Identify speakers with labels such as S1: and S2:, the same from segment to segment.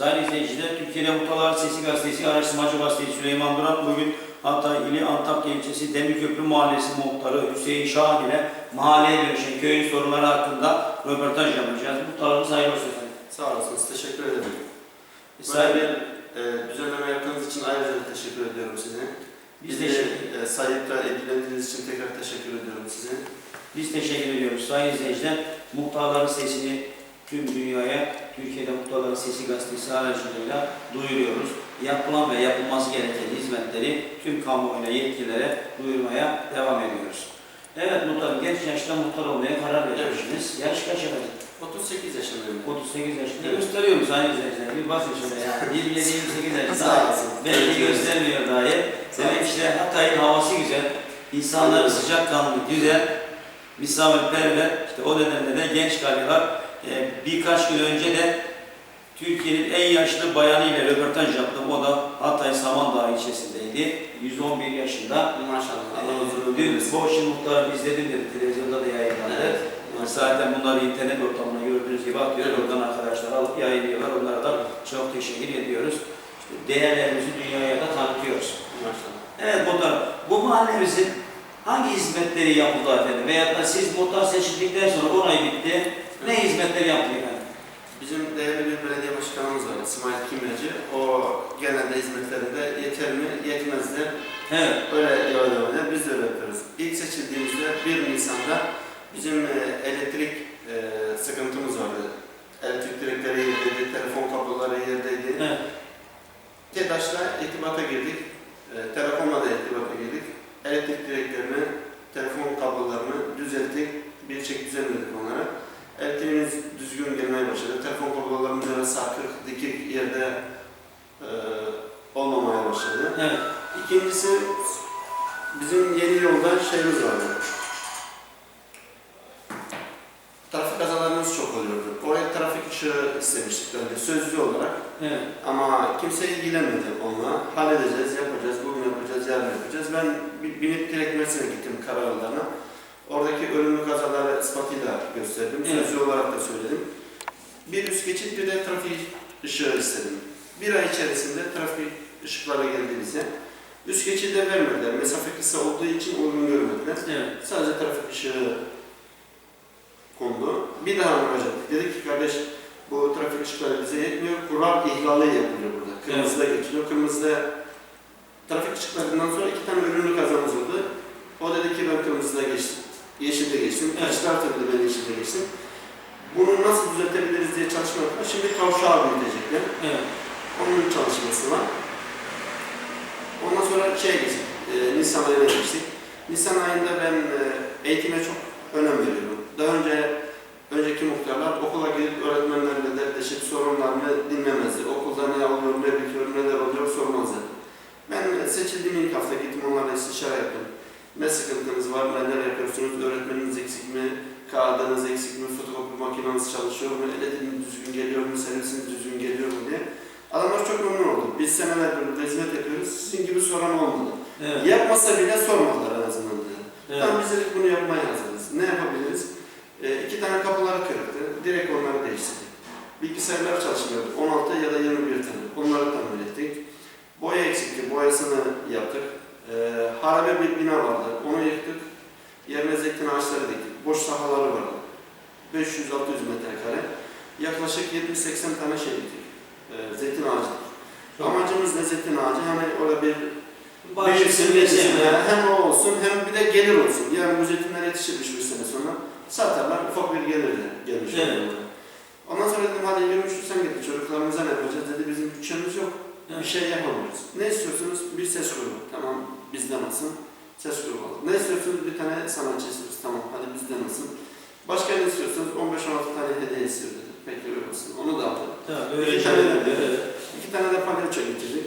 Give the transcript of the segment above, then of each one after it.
S1: Sayın izleyiciler, Türkiye'de Muhtarlar Sesi Gazetesi, Araştırmacı Gazetesi Süleyman Duran bugün Hatay ili Antakya ilçesi Demirköprü Mahallesi muhtarı Hüseyin Şahan ile mahalleye dönüşen köyün sorunları hakkında röportaj yapacağız. Muhtarımız hayırlı olsun efendim.
S2: Sağ olasınız, teşekkür ederim.
S1: Sayın,
S2: bir e, düzenleme yaptığınız için ayrıca teşekkür ediyorum size.
S1: biz,
S2: Bizi
S1: teşekkür,
S2: e, da ilgilendiğiniz için tekrar teşekkür ediyorum size.
S1: biz teşekkür ediyoruz. Sayın izleyiciler, muhtarların sesini tüm dünyaya Türkiye'de Muhtarların Sesi Gazetesi aracılığıyla duyuruyoruz. Yapılan ve yapılması gereken hizmetleri tüm kamuoyuna yetkililere duyurmaya devam ediyoruz. Evet muhtarım, genç yaşta muhtar olmaya karar vermişsiniz. Yaş kaç efendim?
S2: 38 yaşındayım.
S1: 38 yaşında
S2: Evet.
S1: gösteriyor mu sayın izleyiciler? Bir bakın şöyle yani 27-28 yaşında
S2: Sağ olasın.
S1: belki göstermiyor dahi. Demek işte Hatay'ın havası güzel, insanları sıcakkanlı, güzel, misafirperver. İşte o nedenle de genç galiba e, birkaç gün önce de Türkiye'nin en yaşlı bayanıyla röportaj yaptım. O da Hatay Samandağ ilçesindeydi. 111 yaşında.
S2: Maşallah. Allah uzun
S1: Ee,
S2: ömür
S1: Dün
S2: versin.
S1: Boş'un muhtarı izledim dedi, televizyonda da yayınlandı.
S2: Evet.
S1: Zaten bunları internet ortamına gördüğünüz gibi atıyor.
S2: Evet.
S1: Oradan arkadaşlar alıp yayınlıyorlar. Onlara da çok teşekkür ediyoruz. İşte değerlerimizi dünyaya da tanıtıyoruz.
S2: Maşallah.
S1: Evet muhtar, bu mahallemizin hangi hizmetleri yapıldı efendim? Veyahut da siz muhtar seçildikten sonra onay bitti. Ne hizmetleri yaptı efendim?
S2: Bizim değerli bir belediye başkanımız var, İsmail Kimyacı. O genelde hizmetlerinde yeter mi, yetmez de
S1: Evet.
S2: öyle devam eder. Biz de öyle yapıyoruz. İlk seçildiğimizde 1 Nisan'da bizim e, elektrik e, sıkıntımız vardı. Elektrik direkleri yerdeydi, telefon kabloları yerdeydi.
S1: Evet.
S2: TEDAŞ'la irtibata girdik. E, Telekom'la da irtibata girdik. Elektrik direklerini, telefon kablolarını düzelttik. Bir çek düzenledik onlara. Elektriğimiz düzgün gelmeye başladı. Telefon kablolarının böyle sarkık, dikik yerde e, olmamaya başladı.
S1: Evet.
S2: İkincisi bizim yeni yolda şeyimiz vardı. Trafik kazalarımız çok oluyordu. Oraya trafik ışığı istemiştik önce sözlü olarak.
S1: Evet.
S2: Ama kimse ilgilenmedi onunla. Halledeceğiz, yapacağız, bugün yapacağız, yarın yapacağız. Ben bi- binip direkt Mersin'e gittim karayollarına. Oradaki ölümlü kazaları ispatıyla gösterdim.
S1: Evet.
S2: Sözlü olarak da söyledim. Bir üst geçit bir de trafik ışığı istedim. Bir ay içerisinde trafik ışıkları geldi bize. Üst geçidi de vermediler. Mesafe kısa olduğu için uygun görmediler.
S1: Evet.
S2: Sadece trafik ışığı kondu. Bir daha müracaat. Dedik ki kardeş bu trafik ışıkları bize yetmiyor. Kural ihlali yapılıyor burada. Kırmızıda geçiliyor. Kırmızıda trafik ışıklarından sonra iki tane ölümlü kazamız oldu. O dedi ki ben kırmızıda geçtim. Yeşilde geçtim. Tarafta dedi ben yeşilde geçtim. Bunu nasıl düzeltebiliriz diye çalışma. Şimdi kavşağı büyütecekler.
S1: Evet.
S2: Onun çalışması var. Ondan sonra şey geçtik, e, Nisan ayına geçtik. Nisan ayında ben e, eğitime çok önem veriyorum. Daha önce önceki muhtarlar okula gidip öğretmenlerle dertleşip sorunlarını dinlemezdi. Okulda ne oluyor, ne bitiyor, neler oluyor sormazdı. Ben seçildiğim ilk hafta gittim onlarla istişare yaptım. Ne sıkıntınız var, neler yapıyorsunuz, öğretmeniniz eksik mi, kağıdınız eksik mi, fotokopi makineniz çalışıyor mu, elektriğiniz düzgün geliyor mu, servisiniz düzgün geliyor mu diye. Adamlar çok memnun oldu. Biz senelerdir burada hizmet yapıyoruz, sizin gibi soran olmadı.
S1: Evet.
S2: Yapmasa bile sormadılar en azından dedi.
S1: Evet.
S2: Tamam biz dedik bunu yapmaya hazırız. Ne yapabiliriz? E, iki tane kapıları kırıktı. Direkt onları değiştirdik. Bilgisayarlar çalışmıyordu. 16 ya da 21 tane. Onları tamir ettik. Boya eksikti. Boyasını yaptık. E, harabe bir bina vardı. Onu yıktık. Yerine zeytin ağaçları diktik. Boş sahaları vardı. 500-600 metrekare. Yaklaşık 70-80 tane şey diktik. E, zeytin ağacı. Amacımız ne zeytin ağacı? Hani orada bir
S1: Başkasının
S2: Büyüsün,
S1: resim.
S2: yani hem o olsun hem bir de gelir olsun. Yani bu zeytinler yetişirmiş bir sene sonra. Satarlar ufak bir gelir de gelmiş.
S1: Evet.
S2: Ondan sonra dedim hadi 23'lü sen getir çocuklarımıza ne yapacağız dedi bizim bütçemiz yok. Bir
S1: Evet.
S2: şey yapamıyoruz. Ne istiyorsunuz? Bir ses grubu. Tamam bizden alsın. Ses grubu. Ne istiyorsunuz? Bir tane sanatçı istiyoruz. Tamam hadi bizden alsın. Başka ne istiyorsunuz? 15-16 tane hediye istiyor dedi. Peki öyle olsun. Onu da aldı.
S1: Tamam, öyle
S2: İki tane de,
S1: evet.
S2: iki tane de palyaço getirdik.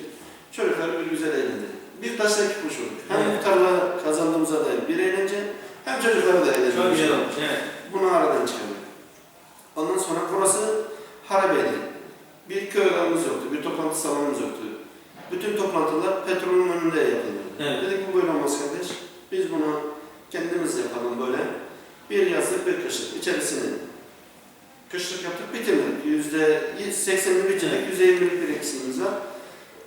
S2: Çocuklar bir güzel eğlendi. Bir taşla kuş olduk. Hem
S1: Evet.
S2: muhtarla kazandığımıza dair bir eğlence, hem çocuklara da eğlence.
S1: Çok güzel olmuş. Evet.
S2: Bunu aradan çıkardık. Ondan sonra burası harabeydi. Bir köy alanımız yoktu, bir toplantı salonumuz yoktu. Bütün toplantılar petrolün önünde yapılıyordu.
S1: Evet.
S2: Dedik bu böyle olmaz kardeş. Biz bunu kendimiz yapalım böyle. Bir yazlık bir kışlık. İçerisini Kışlık yaptık, bitirmedik. Yüzde 80'ini bitirdik, yüzde 20'lik bir eksiğimiz var.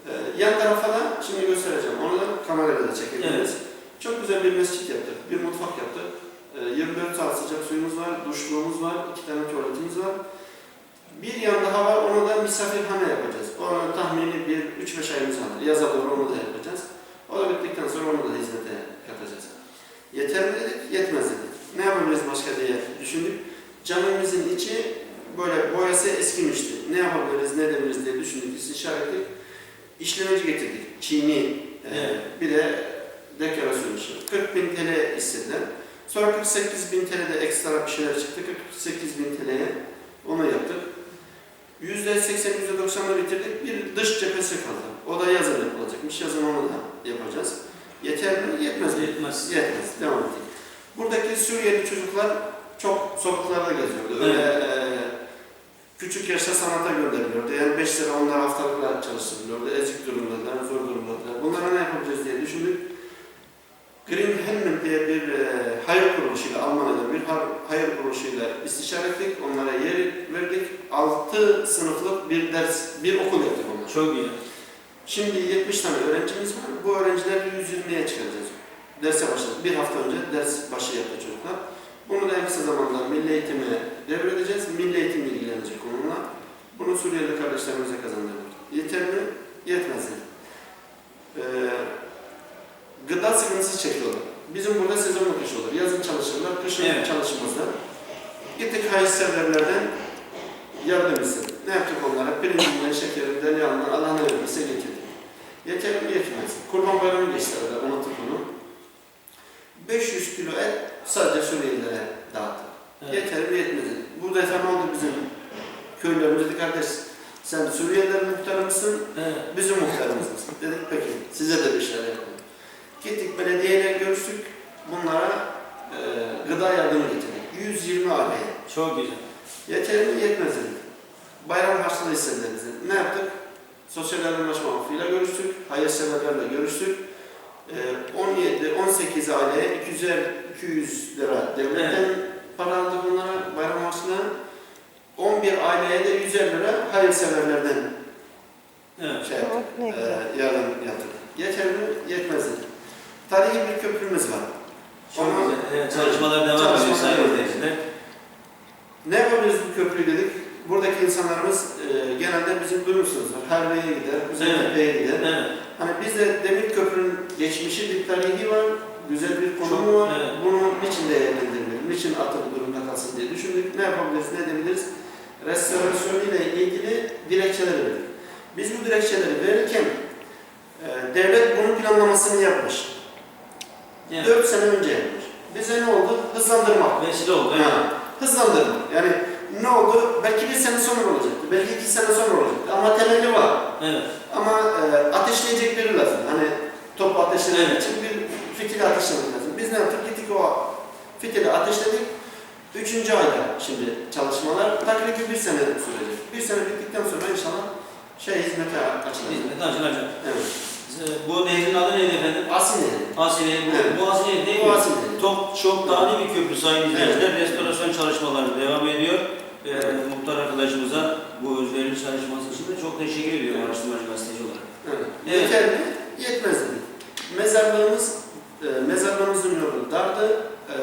S2: Ee, yan tarafa da şimdi göstereceğim. Onu da kamerayla da çekebiliriz. Çok güzel bir mescit yaptık, bir mutfak yaptık. Ee, 24 saat sıcak suyumuz var, duşluğumuz var, iki tane tuvaletimiz var. Bir yan daha var, onu da misafirhane yapacağız. Onu tahmini bir 3-5 ayımız var. Yaza doğru onu da yapacağız. O da bittikten sonra onu da hizmete katacağız. Yeter mi dedik, yetmez dedik. Ne yapabiliriz başka diye düşündük. Camimizin içi böyle boyası eskimişti. Ne yapabiliriz, ne edebiliriz diye düşündük, istişare ettik. İşlemeci getirdik. Çini, e,
S1: Evet.
S2: bir de dekorasyon işi. 40 bin TL istediler. Sonra 48 bin TL'de ekstra bir şeyler çıktı. 48 bin TL'ye onu yaptık. %80, %90'ını bitirdik. Bir dış cephesi kaldı. O da yazın yapılacakmış. Yazın onu da yapacağız. Yeter mi? Yetmez mi?
S1: Yetmez.
S2: Yetmez. Devam ettik. Buradaki Suriyeli çocuklar çok sokaklarda geziyordu. Öyle eee, küçük yaşta sanata gönderiliyordu. Yani 5 lira onlar haftalıkla çalıştırılıyordu. Ezik durumdalar, zor durumdalar. Bunlara ne yapacağız diye düşündük. Green Helmet diye bir eee hayır kuruluşuyla, Almanya'da bir hayır kuruluşuyla istişare ettik. Onlara yer verdik. 6 sınıflık bir ders, bir okul yaptık onlara.
S1: Çok iyi.
S2: Şimdi 70 tane öğrencimiz var. Bu öğrencileri 120'ye çıkaracağız. Derse başladık. Bir hafta önce ders başı yaptı çocuklar. Bunu da en kısa zamanda milli eğitime devredeceğiz. Milli eğitim ilgilenecek onunla. Bunu Suriyeli kardeşlerimize kazandırdık. Yeter mi? Yetmez. mi? Ee, gıda sıkıntısı çekiyorlar. Bizim burada sezonluk iş olur. Yazın çalışırlar, kışın
S1: Evet.
S2: çalışmazlar. Gittik hayırseverlerden yardım istedik. Ne yaptık onlara? Pirincinden, şekerinden, yağından, Allah ne verdiyse getirdik. Yeter mi? Yetmez. Kurban bayramı geçti arada, unuttuk onu. 500 kilo et sadece Suriyelilere dağıttık.
S1: Evet.
S2: Yeter mi? Yetmez. Bu defa ne oldu bizim köylerimiz dedi kardeş sen Suriyelilerin muhtarı mısın,
S1: Evet.
S2: bizim muhtarımız mısın? Dedik peki size de bir şeyler yapalım. Gittik belediyeyle görüştük. Bunlara e, gıda yardımı getirdik. 120 aileye.
S1: Çok güzel.
S2: Yeter mi? Yetmez dedik. Bayram harçlığı istediler bize. Ne yaptık? Sosyal Yardımlaşma Vakfı'yla görüştük. Hayırseverlerle görüştük. Ee, 17, 18 aileye 200'er 200 lira devletten para aldık onlara bayram harçlığı. 11 aileye de 150 lira hayırseverlerden
S1: Evet.
S2: şey yaptık.
S3: Ne güzel.
S2: Ee, yardım yaptık. Yeter mi? Yetmez. Tarihi bir köprümüz var.
S1: Çok
S2: Ama-
S1: güzel. Evet, çalışmalar devam ediyor sayın izleyiciler.
S2: Ne yapabiliriz bu köprüyü dedik. Buradaki insanlarımız e, genelde bizim duymuşsunuzdur. Harbiye'ye gider, Kuzeytepe'ye gider.
S1: Evet.
S2: Hani bizde Demir Köprü'nün geçmişi bir tarihi var, güzel bir konumu
S1: Çok,
S2: var.
S1: evet.
S2: Bunu niçin değerlendirmeyelim, niçin atılı durumda kalsın diye düşündük. Ne yapabiliriz, ne edebiliriz? Restorasyonu ile ilgili dilekçeleri verdik. Biz bu dilekçeleri verirken e, devlet bunun planlamasını yapmış.
S1: Evet.
S2: 4 sene önce yapmış. Bize ne oldu? Hızlandırmak.
S1: Vesile oldu. Evet.
S2: Ha, hızlandırma. Yani ne oldu? Belki bir sene sonra olacaktı. Belki iki sene sonra olacaktı. Ama temeli var.
S1: Evet.
S2: Ama e, ateşleyecek biri lazım. Hani topu ateşlemek
S1: Evet.
S2: için bir fitili ateşlemek lazım. Biz ne yaptık? Gittik o fitili ateşledik. Üçüncü ayda şimdi çalışmalar takribi bir sene sürecek. Bir sene bittikten sonra inşallah şey hizmete açılacak.
S1: Hizmet açılacak.
S2: Evet.
S1: Ee, Bu nehrin adı neydi efendim?
S2: Asil nehri.
S1: Asile. Bu,
S2: Evet.
S1: bu Asile değil
S2: Bu
S1: mi?
S2: Asil nehri.
S1: Çok, çok tarihi bir köprü sayın izleyiciler. Restorasyon çalışmaları devam ediyor.
S2: Evet.
S1: muhtar arkadaşımıza bu özverili çalışması için de çok teşekkür ediyorum araştırmacı gazeteci olarak.
S2: Evet.
S1: Evet.
S2: Yeter mi? Yetmez dedik. Mezarlığımız, e, mezarlığımızın yolu dardı. E,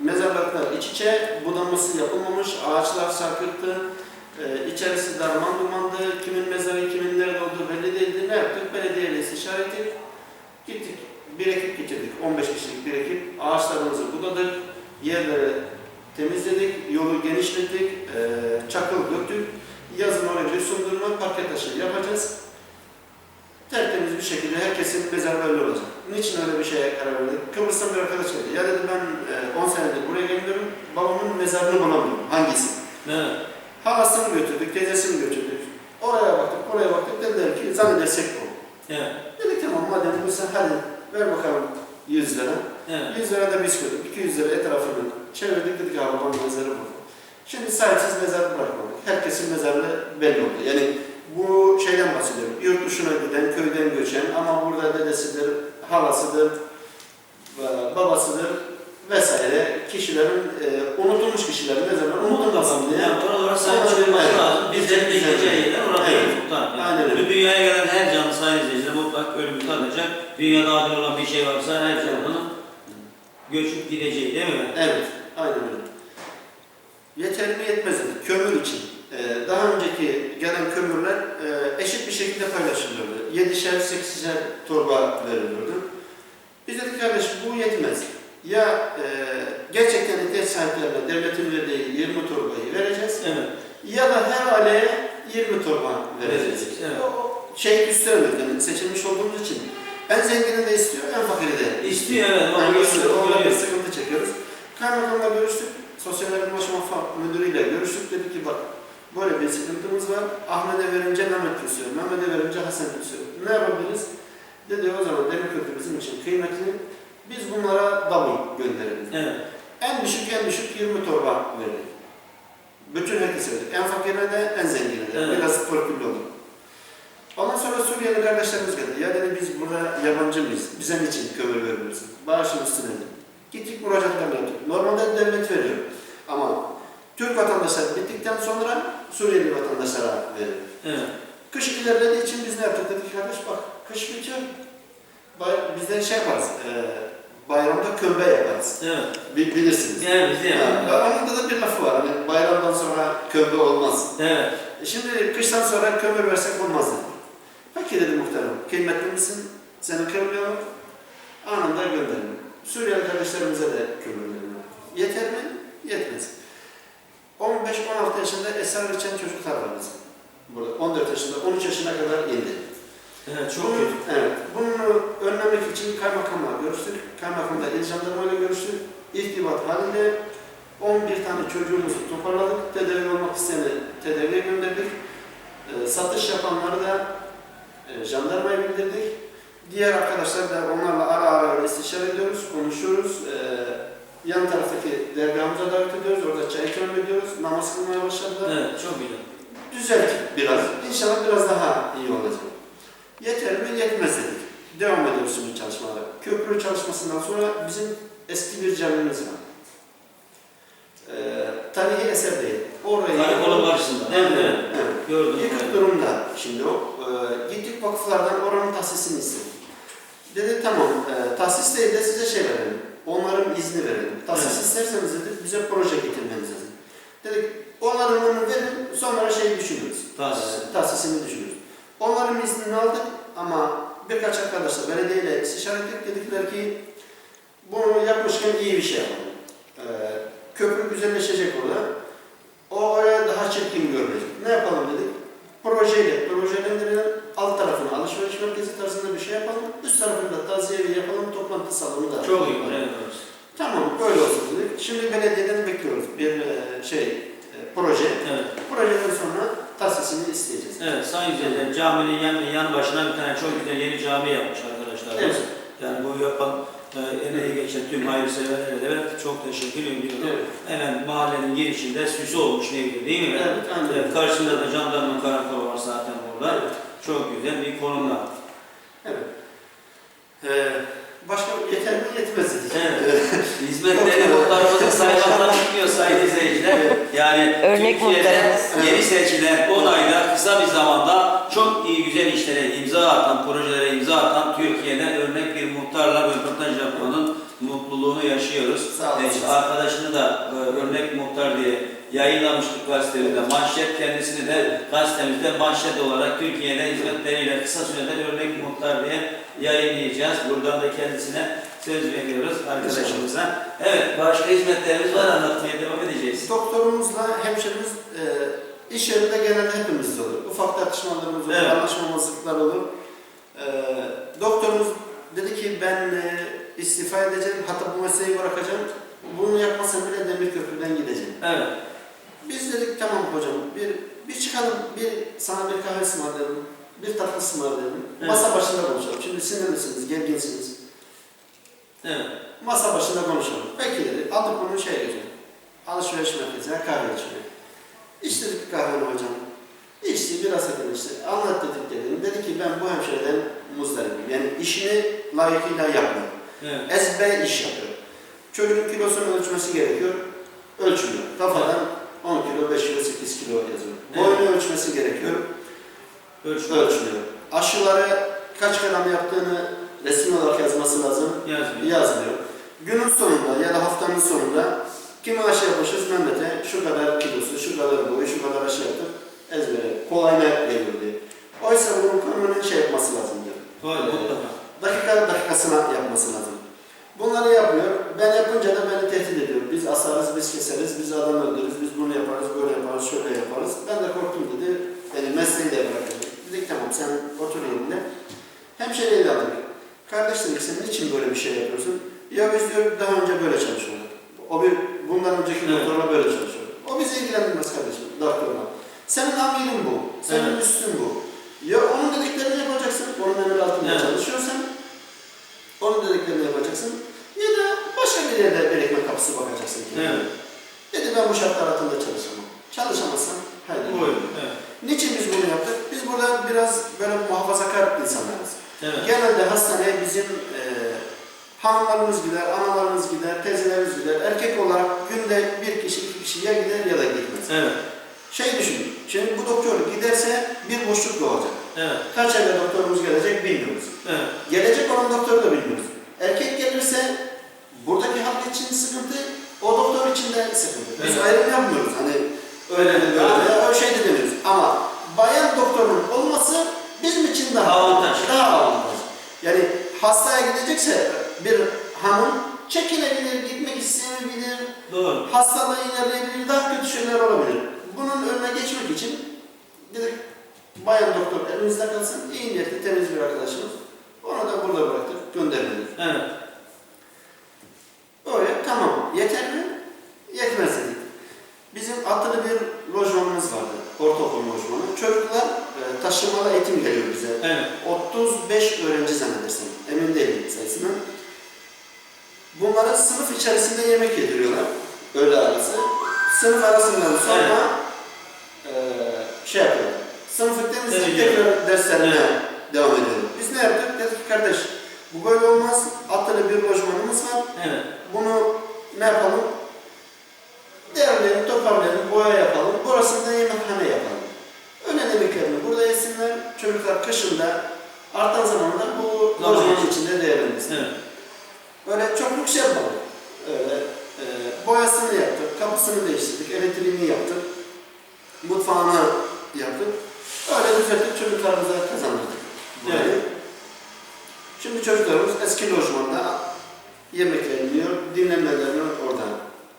S2: mezarlıklar iç içe, budaması yapılmamış, ağaçlar sarkıktı. E, içerisi darman dumandı. Kimin mezarı, kimin nerede olduğu belli değildi. Ne yaptık? Belediyeyle istişare ettik. Gittik. Bir ekip getirdik. 15 kişilik bir ekip. Ağaçlarımızı budadık. Yerleri temizledik. Yolu genişlettik. E, çakıl döktük. Yazın oraya sundurma, parke taşı yapacağız tertemiz bir şekilde herkesin mezarı belli olacak. Niçin öyle bir şeye karar verdik? Kıbrıs'tan bir arkadaş geldi. Ya dedi ben e, 10 senedir buraya geliyorum, babamın mezarını bulamıyorum. Hangisi?
S1: Evet.
S2: Halasını götürdük, teyzesini götürdük. Oraya baktık, oraya baktık. Dediler ki zannedersek bu.
S1: Evet.
S2: Dedik tamam madem bu sen hadi ver bakalım 100 lira.
S1: Evet.
S2: 100 lira da biz koyduk. 200 lira etrafını çevirdik dedik abi babamın mezarı bu. Şimdi sahipsiz mezar bırakmadık. Herkesin mezarı belli oldu. Yani bu şeyden bahsediyorum. Yurt dışına giden, köyden göçen ama burada dedesidir, halasıdır, e, babasıdır. vesaire kişilerin, e, unutulmuş kişilerin mezarları unutulmasın diye.
S1: Yani oralara sahip çıkılması lazım. Bizlerin de gideceği yerler orada
S2: Evet.
S1: muhtar. Yani
S2: Aynen öyle.
S1: Dünyaya gelen her canlı sayın izleyiciler mutlak ölümü tadacak. Dünyada adil olan bir şey varsa her canlının göçüp gideceği değil mi?
S2: Evet, aynen öyle. Yeterli mi yetmez dedi. Kömür için. Ee, daha önceki gelen kömürler e, eşit bir şekilde paylaşılıyordu. 7'şer, 8'şer torba veriliyordu. Biz dedik kardeş bu yetmez. Ya e, gerçekten ihtiyaç sahiplerine devletin verdiği 20 torbayı vereceğiz
S1: Evet.
S2: ya da her aileye 20 torba vereceğiz.
S1: Evet.
S2: O şey üstlenemedik. Yani seçilmiş olduğumuz için en zengini de istiyor, en fakiri de
S1: İstiyor evet.
S2: Yani
S1: görüyoruz.
S2: orada bir
S1: görüyoruz.
S2: sıkıntı çekiyoruz. Kaymakamla görüştük. Sosyal Yardım Ulaşma Fa- Müdürüyle görüştük. Dedi ki bak böyle bir sıkıntımız var. Ahmet'e verince Mehmet küsüyor. Mehmet'e verince Hasan küsüyor. Ne yapabiliriz? Dedi o zaman Demirköprü bizim için kıymetli. Biz bunlara davul gönderelim.
S1: Evet.
S2: En düşük en düşük 20 torba verdik. Bütün herkese verdik. En fakirine de en zengine de.
S1: Evet.
S2: Biraz torpilli oldu. Ondan sonra Suriyeli kardeşlerimiz geldi. Ya dedi biz burada yabancı mıyız? Bize niçin kömür vermiyorsun? Bağışın üstüne dedi. Gittik müracaatlarını yaptık. Normalde devlet veriyor. Ama Türk vatandaşlar bittikten sonra Suriyeli vatandaşlara veriyor.
S1: Evet.
S2: Kış ilerlediği için biz ne yaptık dedik kardeş bak kış bitiyor. Biz de şey yaparız. E, bayramda kömbe yaparız.
S1: Evet.
S2: Bi- bilirsiniz.
S1: Bizi
S2: Ha,
S1: yani.
S2: Onun da bir lafı var. Hani bayramdan sonra kömbe olmaz.
S1: Evet.
S2: E Şimdi kıştan sonra kömür versek olmaz dedi. Peki dedi muhterem. Kıymetli misin? Seni kırmayalım. Anında gönderelim. Suriyeli kardeşlerimize de kömür verelim. Yeter mi? Yetmez. 15-16 yaşında esrar içen çocuklar var bizim. Burada 14 yaşında, 13 yaşına kadar indi.
S1: Evet çok
S2: Bunu-
S1: kötü.
S2: Evet. Bunu önlemek için kaymakamla görüştük. Kaymakamla il jandarmayla görüştük. İrtibat halinde 11 tane çocuğumuzu toparladık. Tedavi olmak isteyeni tedaviye gönderdik. Ee, satış yapanları da e, jandarmaya bildirdik. Diğer arkadaşlar da onlarla ara ara öyle istişare ediyoruz, konuşuyoruz. Ee, yan taraftaki dergahımıza davet ediyoruz. Orada çay ikram ediyoruz. Namaz kılmaya başladılar
S1: Evet çok güzel.
S2: düzelttik biraz. İnşallah biraz daha iyi olacak. Yeter mi? Yetmez dedik. Devam ediyoruz şimdi çalışmalara. Köprü çalışmasından sonra bizim eski bir camimiz var. Ee, tarihi eser değil. Orayı...
S1: Karakolun karşısında?
S2: Evet.
S1: Evet.
S2: evet.
S1: Gördüm.
S2: Yıkık durumda şimdi o. Ee, gittik vakıflardan oranın tahsisini istedik. Dedi tamam, e, tahsis değil de size şey verelim. Onların izni verelim. Tahsis
S1: Evet.
S2: isterseniz dedik, bize proje getirmeniz lazım. Dedik, onların onu verin, sonra şeyi düşünürüz.
S1: Tahsis.
S2: Ee, tahsisini düşünürüz. Onların iznini aldık ama birkaç arkadaşla belediyeyle istişare ettik. Dedikler ki, bunu yapmışken iyi bir şey yapalım. Ee, köprü güzelleşecek orada. O oraya daha çirkin görünecek. Ne yapalım dedik. Projeyle, projelendirelim. Alt tarafına alışveriş merkezi tarzında bir şey yapalım. Üst tarafında taziye evi yapalım, toplantı salonu da.
S1: Çok iyi. Evet. evet.
S2: Tamam, böyle olsun dedik. Şimdi belediyeden bekliyoruz bir e, şey, e, proje.
S1: Evet.
S2: Projeden sonra tahsisini isteyeceğiz.
S1: Evet Sayın İzleyiciler caminin yan, yan başına bir tane çok güzel yeni cami yapmış arkadaşlarımız.
S2: Evet.
S1: Yani bu yapan e, emeği geçen tüm hayırseverlere de evet, çok teşekkür ediyorum.
S2: Evet.
S1: Hemen mahallenin girişinde süsü olmuş nevi değil mi?
S2: Evet, aynen.
S1: Evet, karşında da jandarma karakolu var zaten burada.
S2: Evet.
S1: Çok güzel bir konumda.
S2: Evet. Ee, başka yeter mi yetmez dedik.
S1: Evet. Hizmetleri muhtarımızın saymaktan çıkmıyor sayın izleyiciler. Yani
S3: Örnek
S1: Türkiye'de
S3: muhtarımız.
S1: yeni seçilen 10 ayda kısa bir zamanda çok iyi güzel işlere imza atan, projelere imza atan Türkiye'de örnek bir muhtarla röportaj yapmanın mutluluğunu yaşıyoruz.
S2: Sağ olun.
S1: İşte arkadaşını da e, örnek muhtar diye yayınlamıştık gazetemizde. Manşet kendisini de gazetemizde manşet olarak Türkiye'de hizmetleriyle kısa sürede örnek muhtar diye yayınlayacağız. Buradan da kendisine söz veriyoruz arkadaşımıza. Evet, başka hizmetlerimiz var anlatmaya devam edeceğiz.
S2: Doktorumuzla hemşerimiz e, iş yerinde genelde hepimiz olur. Ufak tartışmalarımız olur,
S1: Evet.
S2: anlaşmamazlıklar olur. E, doktorumuz dedi ki ben e, istifa edeceğim, hatta bu mesleği bırakacağım. Bunu yapmasam bile Demirköprü'den gideceğim.
S1: Evet,
S2: Biz dedik tamam hocam, bir, bir çıkalım, bir sana bir kahve ısmarlayalım, bir tatlı ısmarlayalım.
S1: Evet.
S2: Masa başında konuşalım. Şimdi sinirlisiniz, gerginsiniz.
S1: evet.
S2: Masa başında konuşalım. Peki dedi. Aldık bunu şeye götürdük. Alışveriş merkezine kahve içmeye. İçtirdik kahveni hocam. İçti biraz edin işte. Anlat dedik dedim. Dedi ki ben bu hemşireden muzdaribim. Yani işini layıkıyla yapmıyor.
S1: Evet.
S2: Ezber iş yapıyor. Çocuğun kilosunu ölçmesi gerekiyor. Ölçmüyor. Kafadan 10 kilo, 5 kilo, 8 kilo yazıyor. Boyunu ölçmesi gerekiyor.
S1: Ölçme.
S2: Ölçmüyor. Aşıları kaç gram yaptığını resim olarak yazması lazım.
S1: Yazmıyor.
S2: Yazmıyor. Günün sonunda ya da haftanın sonunda kime aşı yapmışız Mehmet'e şu kadar kilosu, şu kadar boyu, şu kadar aşı yaptık. Ezbere, kolayına diye. Oysa bunun kanunun şey yapması lazım diyor.
S1: Öyle mutlaka.
S2: Dakika dakikasına yapması lazım. Bunları yapmıyor. Ben yapınca da beni tehdit ediyor. Biz asarız, biz keseriz, biz adam öldürürüz, biz bunu yaparız, böyle yaparız, şöyle yaparız. Ben de korktum dedi. Yani mesleği de bırakın. Dedik tamam sen otur yerinde. Hemşireyi de aldık. Kardeş dedik sen niçin böyle bir şey yapıyorsun? Ya biz diyor daha önce böyle çalışıyorduk. O bir bundan önceki
S1: Evet.
S2: doktorla böyle çalışıyordu. O bizi ilgilendirmez kardeşim, doktorla. Senin amirin bu, senin
S1: Evet.
S2: üstün bu. Ya onun dediklerini yapacaksın, onun emir altında
S1: Evet.
S2: çalışıyorsan onun yapacaksın. Ya da başka bir yerde bir ekmek kapısı bakacaksın.
S1: Evet.
S2: Dedi ben bu şartlar altında çalışamam. Çalışamazsam haydi.
S1: Buyurun. Evet.
S2: Niçin biz bunu yaptık? Biz burada biraz böyle muhafazakar insanlarız.
S1: Evet.
S2: Genelde hastaneye bizim e, hanımlarımız gider, analarımız gider, teyzelerimiz gider. Erkek olarak günde bir kişi, iki kişi ya gider ya da gitmez.
S1: Evet.
S2: Şey düşünün, şimdi bu doktor giderse bir boşluk doğacak.
S1: Evet.
S2: Kaç ayda doktorumuz gelecek bilmiyoruz.
S1: Evet.
S2: Gelecek olan doktoru da bilmiyoruz. Erkek gelirse buradaki halk için sıkıntı, o doktor için de sıkıntı. Biz
S1: Evet.
S2: ayrım yapmıyoruz. Hani öyle de böyle de o şey de demiyoruz. Ama bayan doktorun olması bizim için daha
S1: Avantaj.
S2: Daha avantaj. Yani hastaya gidecekse bir hanım çekilebilir, gitmek isteyebilir,
S1: Doğru.
S2: hastalığı ilerleyebilir, daha kötü şeyler olabilir. Bunun önüne geçmek için dedik bayan doktor elimizde kalsın, iyi niyetli, temiz bir arkadaşımız. Onu da burada bıraktık, göndermedik.
S1: Evet.
S2: Öyle tamam, yeter mi? Yetmez dedik. Bizim atılı bir lojmanımız vardı, ortaokul lojmanı. Çocuklar e, taşımalı eğitim geliyor bize.
S1: Evet.
S2: 35 öğrenci zannedersem, emin değilim sayısına. Bunlara sınıf içerisinde yemek yediriyorlar, öğle arası. Sınıf arasından sonra eee şey yapıyorlar, temizleyip
S1: Temizliyor.
S2: tekrar derslerine
S1: Evet.
S2: devam ediyorlar. Biz ne yaptık? Dedik kardeş, bu böyle olmaz, atılı bir lojmanımız var,
S1: Evet.
S2: bunu ne yapalım? Derleyelim, toparlayalım, boya yapalım, burasında yemekhane yapalım. Öğlen yemeklerini burada yesinler, çocuklar kışında artan zamanda bu
S1: için.
S2: içinde değerlendirsin.
S1: Evet.
S2: Öyle çok lüks yapmadık. Öyle e, boyasını yaptık, kapısını değiştirdik, elektriğini yaptık, mutfağını yaptık. Öyle düzeltip çocuklarımıza kazandırdık.
S1: Evet.
S2: Şimdi çocuklarımız eski lojmanda yemeklerini yiyor, dinlenmelerini orada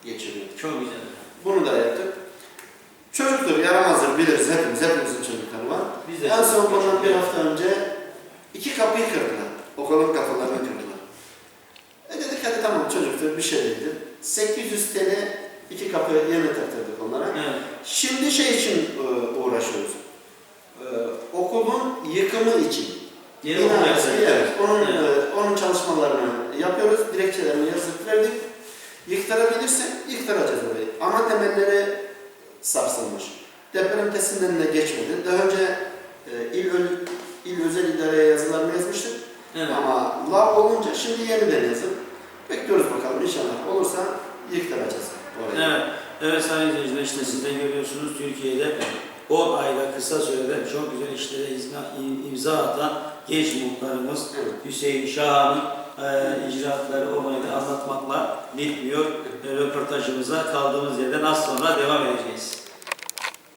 S2: geçiriyor.
S1: Çok güzel.
S2: Bunu da yaptık. Çocuktur, yaramazdır biliriz hepimiz, hepimizin çocukları var.
S1: Biz de
S2: En son bundan bir hafta önce iki kapıyı kırdılar. Okulun kapılarını kırdılar. E dedik hadi tamam çocuktur bir şey değildir. 800 TL iki kapı yeni taktırdık onlara.
S1: Evet.
S2: Şimdi şey için e, uğraşıyoruz. E, okulun yıkımı için.
S1: Yeni okul yapacak.
S2: Evet, onun,
S1: Evet.
S2: onun çalışmalarını yapıyoruz. Dilekçelerini yazıp verdik. Yıktırabilirsek yıktıracağız orayı. Ama temelleri sarsılmış. Deprem testinden de geçmedi. Daha önce e, il, il özel idareye yazılarını yazmıştık.
S1: Evet.
S2: Ama lav olunca şimdi yeniden yazıp bekliyoruz bakalım inşallah olursa yıktıracağız orayı.
S1: Evet. Evet sayın izleyiciler işte siz de görüyorsunuz Türkiye'de 10 ayda kısa sürede çok güzel işlere imza atan genç muhtarımız. Hüseyin Şahan'ın e, icraatları olayı da anlatmakla bitmiyor. E, röportajımıza kaldığımız yerden az sonra devam edeceğiz.